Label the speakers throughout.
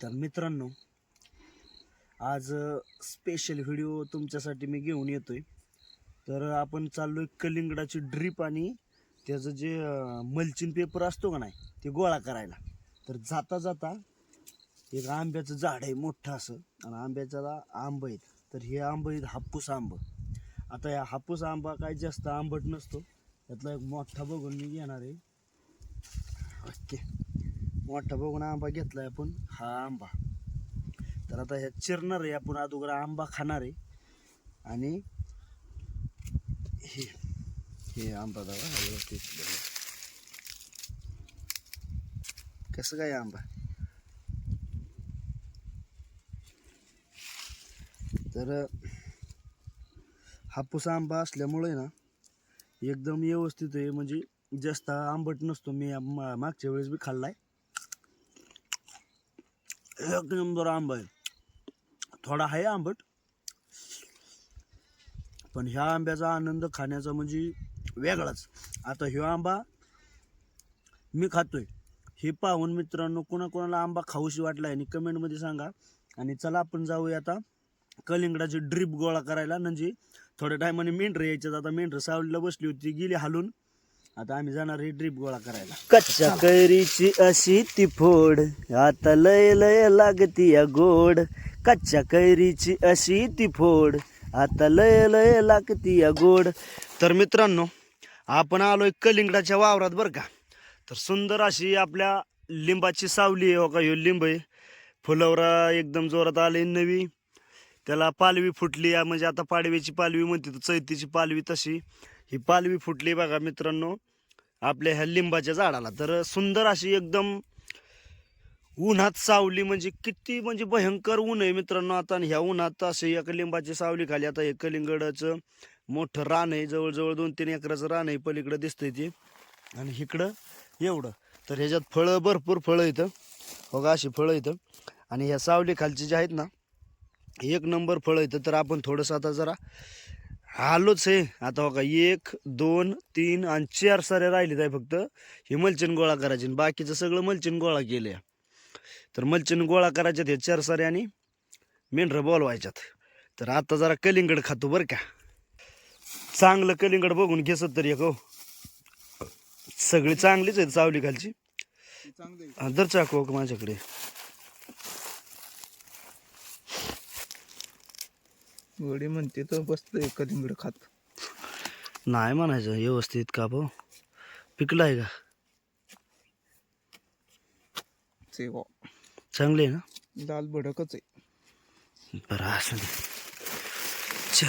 Speaker 1: तर मित्रांनो आज स्पेशल व्हिडिओ तुमच्यासाठी मी घेऊन येतो आहे तर आपण चाललो आहे कलिंगडाची ड्रीप आणि त्याचं जे मल्चिन पेपर असतो का नाही ते गोळा करायला. तर जाता जाता एक आंब्याचं झाड आहे मोठं असं आणि आंब्याच्याला आंब आहेत. तर हे आंब आहेत हापूस आंब. आता या हापूस आंबा काय जास्त आंबट नसतो त्यातला एक मोठा बघून मी घेणार आहे. ओके. मोठा बघून आंबा घेतलाय आपण. हा आंबा. तर आता ह्या चिरणार आहे आपण अगोदर आंबा खाणार आहे. आणि हे हे आंबा दावा व्यवस्थित कसं काय आंबा? तर हापूस आंबा असल्यामुळे ना एकदम व्यवस्थित आहे. म्हणजे जास्त आंबट नसतो. मी मा- मागच्या वेळेस बी खाल्लाय. एक नंबर आंबा आहे थोडा आहे आंबट। पण ह्या आंब्याचा आनंद खाण्याचा म्हणजे वेगळाच. आता ह्यो आंबा मी खातोय. हे पाहून मित्रांनो कोणाकोणाला आंबा खाऊशी वाटला आणि कमेंटमध्ये सांगा. आणि चला आपण जाऊया आता कलिंगडाची ड्रीप गोळा करायला. म्हणजे थोड्या टायमाने मेंढरं यायच्यात. आता मेंढरं सावलीला बसली होती गेली हालून. आता आम्ही जाणार आहे ड्रीप गोळा करायला. कच्च्या कैरीची अशी ती फोड आता लय लय लागती या गोड. कच्च्या कैरीची अशी ती फोड आता लय लय लागती या गोड. तर मित्रांनो आपण आलोय कलिंगडाच्या वावरात बरं का. तर सुंदर अशी आपल्या लिंबाची सावली आहे हो का ह्यो लिंब आहे. फुलवरा एकदम जोरात आले नवी. त्याला पालवी फुटली म्हणजे आता पाडव्याची पालवी म्हणते तर चैतीची पालवी तशी. ही पालवी फुटली बघा मित्रांनो. आपल्या ह्या लिंबाच्या झाडाला. तर सुंदर अशी एकदम उन्हात सावली म्हणजे किती म्हणजे भयंकर ऊन आहे मित्रांनो आता. आणि ह्या उन्हात असे एका लिंबाची सावली खाली. आता हे कलिंगडाचं मोठं रान आहे. जवळजवळ दोन तीन एकराचं रान आहे पलीकडं दिसतंय ते. आणि इकडं एवढं. तर ह्याच्यात फळं भरपूर फळं इथं. बघा अशी फळं इथं. आणि ह्या सावली खालची जी आहेत ना एक नंबर फळं इथं. तर आपण थोडंसं आता जरा आलोच आहे आता बघा एक दोन तीन आणि चार सारे राहिलेत आहे फक्त. हे मलचण गोळा करायचे बाकीचं सगळं मलचण गोळा केलं तर मलचण गोळा करायच्यात हे चार सारे आणि मेंढरं बोलवायच्यात. तर आता जरा कलिंगड खातो बरं का. चांगलं कलिंगड बघून घेसत तरी एक हो. सगळी चांगलीच आहेत सावली खालची हा, दर चाकू माझ्याकडे.
Speaker 2: गडी म्हणते तर बसतोय कलिंगड खात.
Speaker 1: नाही म्हणायचं व्यवस्थित का भाऊ? पिकलं आहे का? चांगले आहे ना?
Speaker 2: लाल भडकच आहे.
Speaker 1: बरं असं दे. चल.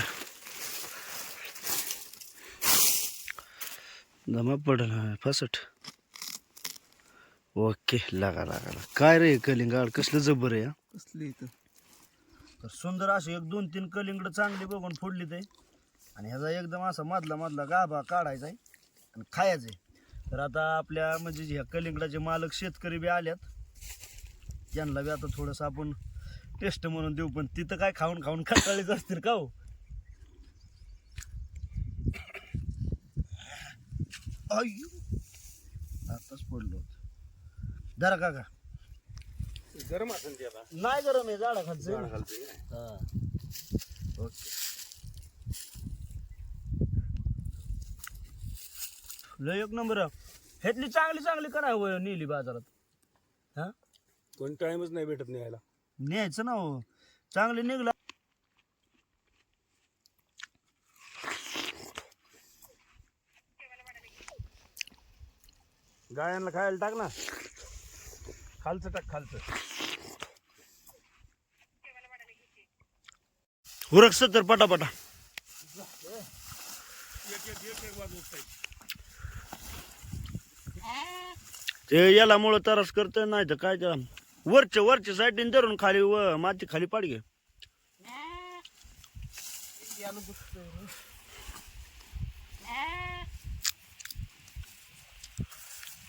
Speaker 1: जमा पडल फसट. ओके लागा लागा लागा. काय रे कलिंगाड? कसलं जबर आहे हा?
Speaker 2: कसली इथं?
Speaker 1: तर सुंदर असे एक दोन तीन कलिंगड चांगली बघून फोडली ते. आणि ह्याचा एकदम असा मधला मधला गाभा काढायचा आहे आणि खायचा आहे. तर आता आपल्या म्हणजे ह्या कलिंगडाचे मालक शेतकरी बी आल्यात त्यांना बी आता थोडंसं आपण टेस्ट म्हणून देऊ पण तिथं काय खाऊन खाऊन कंटाळीच असतील का हो? आताच पडलो होतो. जरा काका.
Speaker 2: गरम असेल
Speaker 1: नाही गरम आहे झाडा खालचं हा. ओके. लय एक नंबर. ह्यातली चांगली चांगली करा हो नेली बाजारात. हा?
Speaker 2: कोण टाइमच नाही भेटत न्यायला.
Speaker 1: न्यायचं ना हो. चांगली निघला.
Speaker 2: गायांना खायला टाक ना. खालचं टाक खालचं.
Speaker 1: हुरकस तर पटापटा. ते याला मुळे तरस करत नाही तर काय त्या वरच्या वरच्या साईडने धरून खाली व माती खाली पाड घे.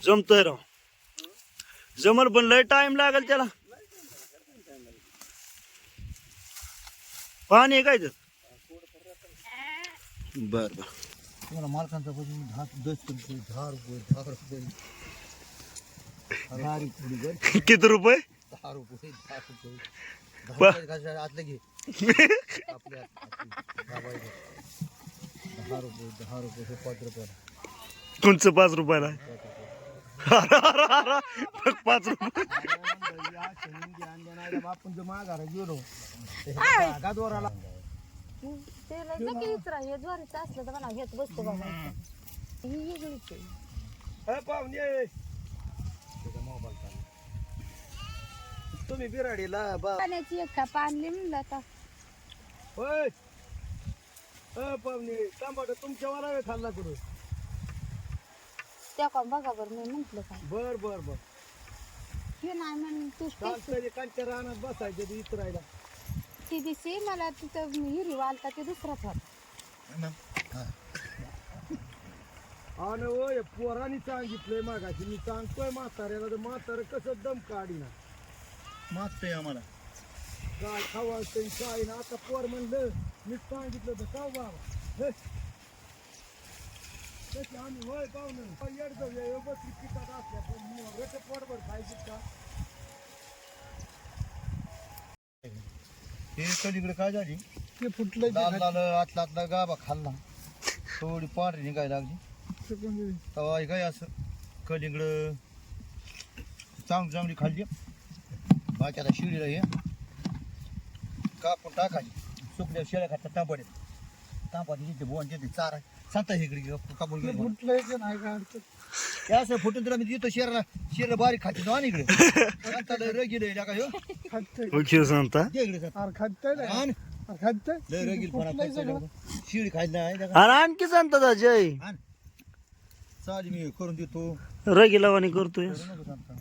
Speaker 1: जमतोय राव. जमल पण लय टाइम लागेल त्याला. पाणी आहे काय तर बर बर.
Speaker 3: तुम्हाला मालकांचा पासून दहा दस रुपये दहा रुपये दहा रुपये. दहा रुपये
Speaker 1: किती रुपये?
Speaker 3: दहा रुपये दहा रुपये. दहा आतलं घे. आपल्या. दहा रुपये दहा रुपये पाच रुपयाला.
Speaker 1: कोणचं पाच रुपयाला. अरे, अरे, अरे, फक्त पाच रुपये
Speaker 3: आपण जर माघारा गेलो
Speaker 4: त्याला नक्की विचारा हे ज्वारीचं असलं तर म्हणा घेत बसतो बाबा ही वेगळीच आहे
Speaker 2: पाहुणे
Speaker 3: तुम्ही बिराडीला बा
Speaker 4: पाण्याची एक खाप आणली म्हणलं आता
Speaker 2: होय अ पाहुणे टमाट तुमच्या वरावे खाल्ला कुठं?
Speaker 4: त्या का बघा बरं मी म्हंटल का
Speaker 2: बर बर बर.
Speaker 4: हे नाही म्हण तू
Speaker 2: काल तरी कालच्या रानात बसायचे ते इतरायला
Speaker 4: ती दिसे मला तिथं हिरी वालता ते दुसराच होता
Speaker 2: आणि होय पोरांनी सांगितलंय मागाशी मी सांगतोय म्हाताऱ्याला तर म्हातारं कसं दम काढीना.
Speaker 3: मागतंय आम्हाला.
Speaker 2: काय खावायचं काय ना आता पोर म्हणलं मी सांगितलं तर का बाबा? हे. तशी आम्ही पाहुणं येड जाऊया असल्या पण रट पोटभर खायची का
Speaker 3: हे कलीकडे काय झाली?
Speaker 2: ते फुटलं
Speaker 3: लाल लाल आतला आतला गाबा खाल्ला. थोडी पांढरी निघायला लागली. तेव्हा हे काय असं? कलिंगड चांगली चांगली खाल्ली. बाच्याला शिडीला हे. कापून टाकायची. सुकल्या शेळ्या खातात तांबडे तांबडे तिथे बोन तिथे चारा. सांगता इकडे ग- कापून म्हणून.
Speaker 2: फुटलं नाही का
Speaker 3: हे असं फुटून तुला मी देतो शेरा शेर बारीक खाते जाऊ इकडे सांगता रगील का ह्यो
Speaker 1: ओके सांगता
Speaker 3: दे इकडे सांगता.
Speaker 2: खातंय
Speaker 3: आण.
Speaker 2: खातंय
Speaker 3: लय रगील शिडी खायला नाही का?
Speaker 1: अरे आणखी सांगता अजय
Speaker 3: आण. चालेल मी करून देतो
Speaker 1: रगी लावानी करतोय
Speaker 3: करू नको सांगता.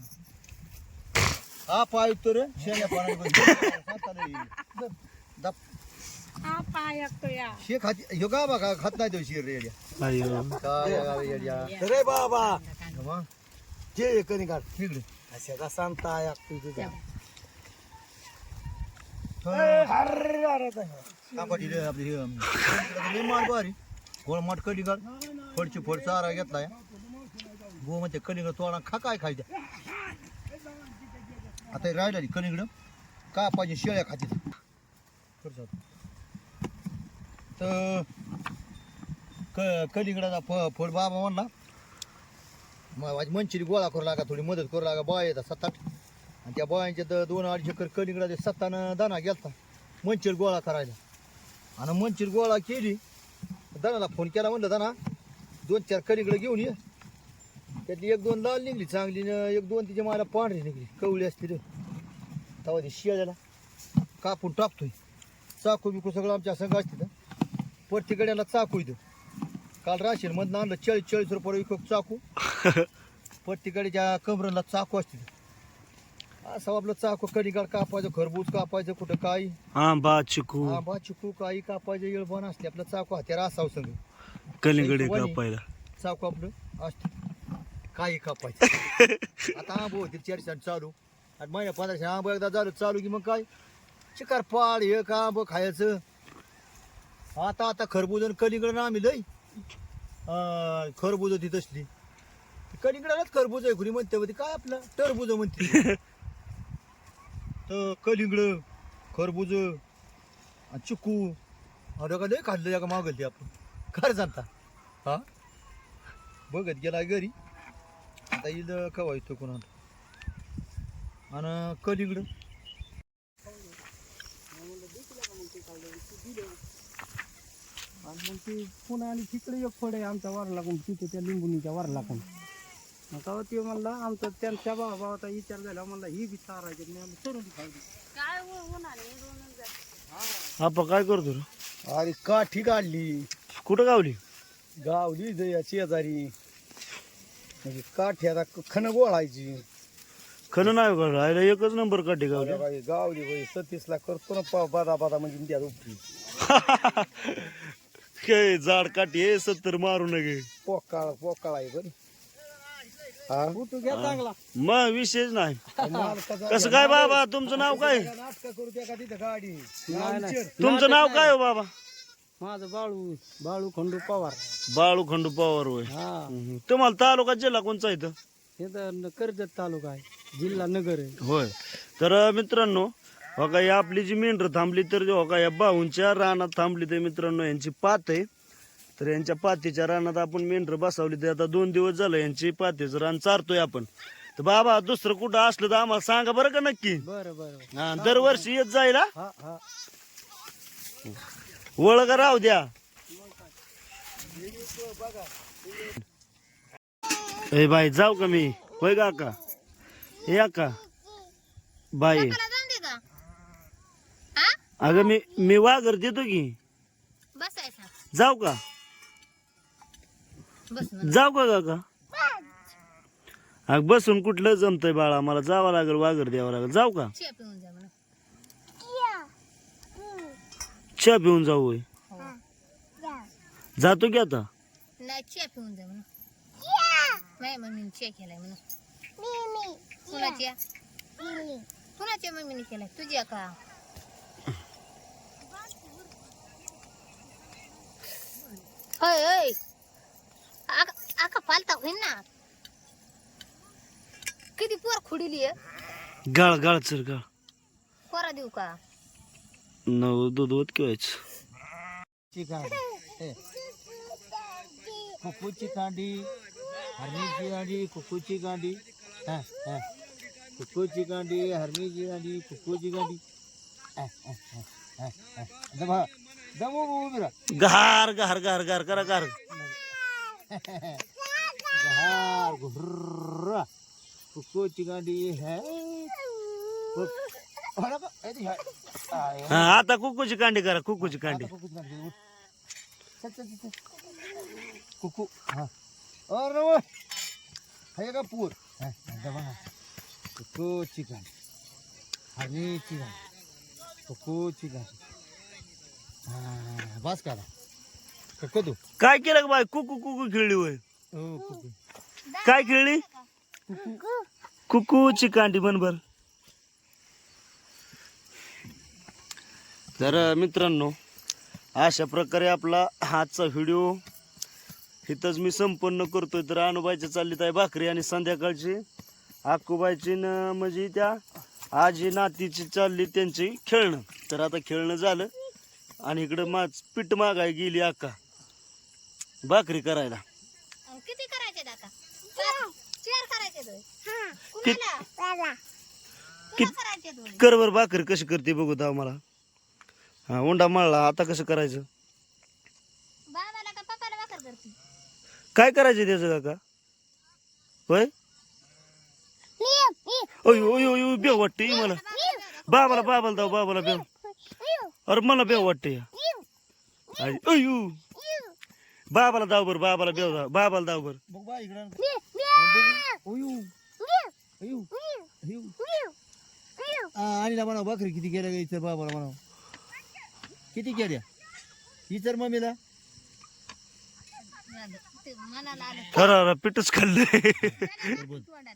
Speaker 3: हा पाय तर शेळ्या पाण्यात बसले. सांगता लय.
Speaker 4: हा
Speaker 3: खाती ह्यो का बघा खात नाही तो शिर रेड्या?
Speaker 1: अयो.
Speaker 3: काय गावी येड्या.
Speaker 2: रे बाबा.
Speaker 3: मग
Speaker 2: जे काढ.
Speaker 3: इकडे.
Speaker 2: अशा सांगता तुझ्या
Speaker 3: अरे कापाटी रे आपली हे, इकडे लय माल बारी गोळ माठ कली काढ. फडची फड चारा घेतलाय. गो म्हणते कलिंगड तोडा खा काय खायच्या आता हे राहिला कलिंगड का पाहिजे शेळ्या खातील तर क कलिंगडाचा फ फळ बाबा म्हणला. माझी मंचिरी गोळा करू लागा थोडी मदत करू लागा बाय येतात सात आठ आणि त्या बायांच्या तर दोन अडीच एकर कलिंगडाचे सत्तानं दाना गेलता मंचिर गोळा करायला. आणि मंचिर गोळा केली दानाला फोन केला म्हणलं दाना दोन चार कलिंगडं घेऊन ये. त्यातली एक दोन लाल निघली चांगली न एक दोन तिच्या मला पांढरी निघली कवळी असते रे तेव्हा ती शियाळ्याला कापून टाकतोय. चाकू बिकू सगळं आमच्या संघ असते प्रत्येकड्याला चाकू इथं. काल राशीन मधनं आणलं चाळीस चाळीस रुपये विकत चाकू. प्रत्येकड्याच्या कमरेला चाकू असते. असं आपलं चाकू कलिंगड कापायचं खरबूज कापायचं कुठं काही.
Speaker 1: आंबा चिकू.
Speaker 3: आंबा चिकू काही कापायचं येळबण असते. आपलं चाकू हत्यार असावं संग
Speaker 1: कलिंगडे. कापायला.
Speaker 3: चाकू आपलं असते. काही कापायचं. आता आंबो होते चार चालू. आणि महिन्या पंधराशे आंबो एकदा झालं चालू की मग काय? चिकार पाड हे का आंबं खायचं. आता आता खरबूज आणि कलिंगड आम्ही लई अं, खरबूज होती तसली. कलिंगडालाच खरबूज आहे कुणी म्हणते होती काय आपलं? टरबूज म्हणते तर कलिंगड खरबूज आणि चिकू. अरे का लय खाल्लं का मागल ते आपण. खरं सांगता हा? बघत गेला घरी. आता येईल कवा येतो कोणाला आणि कलिंगड.
Speaker 2: आणि मग ते पुन्हा आणि तिकडे एक फळ आहे आमच्या वार लागून तिथे त्या लिंबुनीच्या वार लागून तेव्हा ते म्हणला आमचा त्यांच्या भावा भावाचा विचार झाला म्हणला ही बी चारायची मी सोडून खायची
Speaker 4: काय हो- होणार आहे दोनच जात.
Speaker 1: आपा काय करतो रे?
Speaker 2: अरे काठी काढली.
Speaker 1: कुठं गावली?
Speaker 2: गावली जया शेजारी. म्हणजे काठी आता खण गोळायची.
Speaker 1: खरं नाही का राहिला एकच नंबर काढे गावली.
Speaker 2: गावली बाई सतीसला करतो ना पाव बादा बादा म्हणजे त्यात उपरी
Speaker 1: काय जाड हे सत्तर मारू नये.
Speaker 2: पोकाळ पोकाळ आहे बरं. हा? तू घ्या चांगला.
Speaker 1: मग विशेष नाही. कसं काय बाबा तुमचं नाव काय?
Speaker 3: नाटक करू त्या का तिथं गाडी.
Speaker 2: नाही नाही.
Speaker 1: तुमचं नाव काय हो बाबा?
Speaker 2: माझं बाळू बाळू खंडू पवार.
Speaker 1: बाळू खंडू पवार होय.
Speaker 2: हा.
Speaker 1: हम्म. तुम्हाला तालुका जिल्हा कोणचा इथं?
Speaker 2: हे तर कर्जत तालुका आहे. जिल्हा नगर आहे.
Speaker 1: होय. तर मित्रांनो हो का या आपली जी मेंढरं थांबली तर हो का या बाहूंच्या रानात थांबली तर मित्रांनो यांची पात आहे. तर यांच्या पातीच्या रानात आपण मेंढरं बसवली तर आता दोन दिवस झालं यांची पातीचं रान चारतोय आपण. तर बाबा दुसरं कुठं असलं तर आम्हाला सांगा बरं का नक्की?
Speaker 2: बरं बरं
Speaker 1: हा दरवर्षी येत जाईल हा
Speaker 2: हा. हा
Speaker 1: राहू द्या? ए बाई जाऊ का मी? होय का का या का? बाई. अगं मी मी वाघर देतो की.
Speaker 4: बसायचा.
Speaker 1: जाऊ का?
Speaker 4: बस
Speaker 1: जाऊ का काका? अग बसून कुठलं जमतंय बाळा? मला जावं लागेल वाघर द्यावं लागेल. जाऊ का?
Speaker 4: चिया पिऊन जा म्हणा.
Speaker 1: चहा पिऊन जाऊ होय. जातो की आता?
Speaker 4: नाही चिया पिऊन जा म्हणा. माझ्या मम्मीने चिया केलाय म्हणा. कुणाच्या? कुणाच्या मम्मीने केलाय? तुझ्या का? होय होय आका आका पालता होईन ना. किती पोर खुडीली
Speaker 1: गाळ गाळ चल गाळ.
Speaker 4: पोरा देऊ का?
Speaker 1: नव दूध वत किवायच
Speaker 3: कुकूची कांडी हरणीची कांडी कुकूची कांडी हा, हा. कुकूची कांडी हरणीची कांडी कुकूची कांडी हा, हा, हा, हा, हा. दमा दमो उभी राहा
Speaker 1: गार गार गार गार करा गार
Speaker 3: जहार घुर्रा कुकूची कांडी है कुक- हो ना का? ए, ती है. आहे.
Speaker 1: हा आता कुकूची कांडी करा कुकूची कांडी
Speaker 3: आता कुकूची कांडी उठ. चल, चल, चल, चल. कुकू हा और वो है का पूर हा, हा, दबा ना. कुकूची कांडी हरणीची कांडी कुकूची कांडी हा बस करा.
Speaker 1: काय केलं का बाय कुकू कुकू खेळली होय.
Speaker 3: हो कुकू.
Speaker 1: काय खेळली? कुकूची कांडी बनभर तर मित्रांनो अशा प्रकारे आपला आजचा व्हिडिओ इथंच मी संपन्न करतोय. तर अनुबाईची चालली आहे भाकरी आणि संध्याकाळची. आकुबाईची न म्हणजे त्या आजी नातीची चालली त्यांची खेळणं. तर आता खेळणं झालं. आणि इकडं मा पीठ मागाय गेली अक्का भाकरी करायला.
Speaker 4: किती करायचे आता चार करायचे दोन. कुणाला?
Speaker 1: कित-
Speaker 4: करायचे दोन?
Speaker 1: कर बर भाकरी कशी करते बघू दाव मला. हा उंडा मळला आता कसं करायचं?
Speaker 4: बाबाला का पप्पाला वाकर करते?
Speaker 1: काय करायचं त्याचं काका? होय? अयो अयो अयो बेव वाटते मला. बाबाला बाबाला दाव बाबाला बेव अरे मला बेव वाटते अयो बाबाला दाव बर बाबाला बेव दाव बाबाला दाव बर.
Speaker 3: बघ बा इकडं. ओयू अयो म्हणा बकरी किती गेल्या इतर बाबाला म्हणा किती केल्या? इतर मम्मीला.
Speaker 4: ते मनाला आलं.
Speaker 1: खरं पिठच
Speaker 4: तोंडात